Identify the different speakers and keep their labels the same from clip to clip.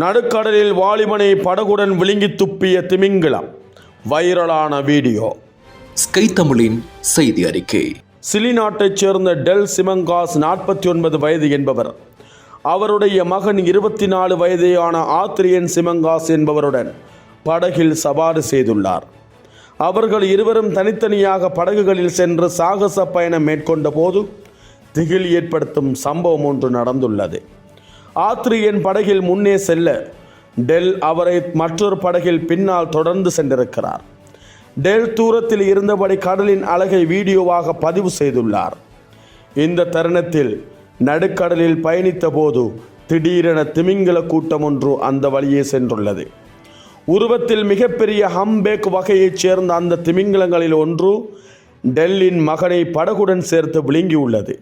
Speaker 1: நடுக்கடலில் வாலிபனை படகுடன் விழுங்கி துப்பிய திமிங்கிலம். வைரலான வீடியோ.
Speaker 2: ஸ்கை தமிழின் செய்தி அறிக்கை.
Speaker 1: சிலி நாட்டைச் சேர்ந்த டெல் சிமங்காஸ் நாற்பத்தி ஒன்பது வயது என்பவர் அவருடைய மகன் இருபத்தி நாலு வயதேயான ஆத்திரியன் சிமங்காஸ் என்பவருடன் படகில் சவாரி செய்துள்ளார். அவர்கள் இருவரும் தனித்தனியாக படகுகளில் சென்று சாகச பயணம் மேற்கொண்ட போது திகில் ஏற்படுத்தும் சம்பவம் ஒன்று நடந்துள்ளது. ஆத்ரியன் படகில் முன்னே செல்ல. டெல் அவரை மற்றொரு படகில் பின்னால் தொடர்ந்து சென்றிருக்கிறார். டெல் தூரத்தில் இருந்தபடி கடலின் அழகை வீடியோவாக பதிவு செய்துள்ளார். இந்த தருணத்தில் நடுக்கடலில் பயணித்த போது திடீரென திமிங்கல கூட்டம் ஒன்று அந்த வழியே சென்றுள்ளது. உருவத்தில் மிகப்பெரிய ஹம்பேக் வகையைச் சேர்ந்த அந்த திமிங்கலங்களில் ஒன்று டெல்லின் மகனை படகுடன் சேர்த்து விழுங்கியுள்ளது.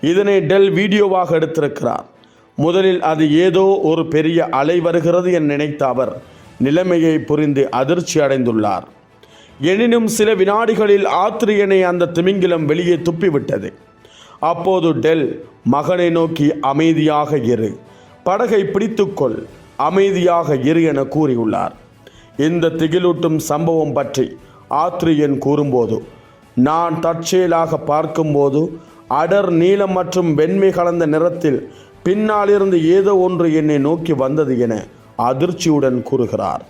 Speaker 1: இதனை டெல் வீடியோவாக எடுத்திருக்கிறார். முதலில் அது ஏதோ ஒரு பெரிய அலை வருகிறது என நினைத்த அவர் நிலைமையை புரிந்து அதிர்ச்சி அடைந்துள்ளார். எனினும் சில வினாடிகளில் ஆத்திரியனை அந்த திமிங்கிலம் வெளியே துப்பிவிட்டது. அப்போது டெல் மகனை நோக்கி அமைதியாக இரு. படகை பிடித்துக்கொள் அமைதியாக இரு என கூறியுள்ளார். இந்த திகிலூட்டும் சம்பவம் பற்றி ஆத்ரியன் கூறும்போது நான் தற்செயலாக பார்க்கும்போது அடர் நீலம் மற்றும் வெண்மை கலந்த நிறத்தில் பின்னாலிருந்து ஏதோ ஒன்று என்னை நோக்கி வந்தது என அதிர்ச்சியுடன் கூறுகிறார்.